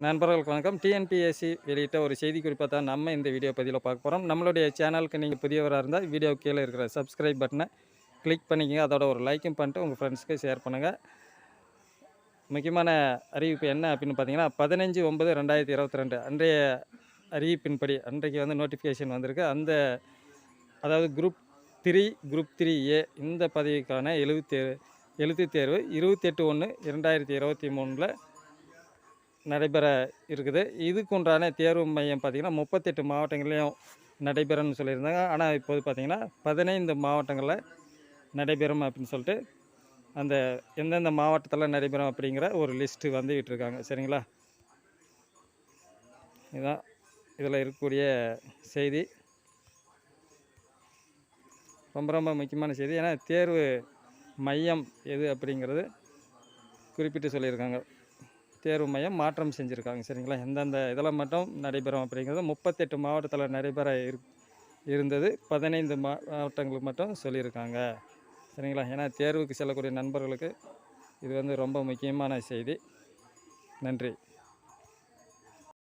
நண்பர்களுக்கு வணக்கம். டிஎன்பிஎஸ்சி வெளியிட்ட ஒரு செய்தி குறிப்பாக தான் நம்ம இந்த வீடியோ பதிவில் பார்க்க போகிறோம் நம்மளுடைய சேனலுக்கு நீங்கள் புதியவராக இருந்தால் வீடியோ கீழே இருக்கிற சப்ஸ்கிரைப் பட்டனை கிளிக் பண்ணிக்கங்க. அதோட ஒரு லைக்கும் பண்ணிட்டு உங்கள் ஃப்ரெண்ட்ஸ்க்கு ஷேர் பண்ணுங்கள் முக்கியமான அறிவிப்பு என்ன அப்படின்னு பார்த்தீங்கன்னா பதினஞ்சு ஒன்பது ரெண்டாயிரத்தி இருபத்தி ரெண்டு அன்றைய அறிவிப்பின்படி அன்றைக்கு வந்து நோட்டிஃபிகேஷன் வந்திருக்கு. அந்த அதாவது group three group three A இந்த பதவிக்கான எழுபத்தி எழுத்து தேர்வு இருபத்தெட்டு ஒன்று இரண்டாயிரத்தி இருபத்தி மூணில் நடைபெற இருக்குது. இதுக்கு உண்டான தேர்வு மையம் பார்த்திங்கன்னா முப்பத்தெட்டு மாவட்டங்கள்லேயும் நடைபெறும்னு சொல்லியிருந்தாங்க. ஆனால் இப்போது பார்த்திங்கன்னா பதினைந்து மாவட்டங்களில் நடைபெறும் அப்படின்னு சொல்லிட்டு அந்த எந்தெந்த மாவட்டத்தில் நடைபெறும் அப்படிங்கிற ஒரு லிஸ்ட்டு வந்துக்கிட்டு இருக்காங்க. சரிங்களா? இதுதான் இதில் இருக்கக்கூடிய செய்தி. ரொம்ப ரொம்ப முக்கியமான செய்தி. ஏன்னா தேர்வு மையம் எது அப்படிங்கிறது குறிப்பிட்டு சொல்லியிருக்காங்க. தேர்வு மையம் மாற்றம் செஞ்சுருக்காங்க சரிங்களா? எந்தெந்த இதில் மட்டும் நடைபெறும் அப்படிங்கிறது முப்பத்தெட்டு மாவட்டத்தில் நடைபெற இரு இருந்தது. பதினைந்து மாவட்டங்களுக்கு மட்டும் சொல்லியிருக்காங்க சரிங்களா? ஏன்னா தேர்வுக்கு செல்லக்கூடிய நண்பர்களுக்கு இது வந்து ரொம்ப முக்கியமான செய்தி. நன்றி.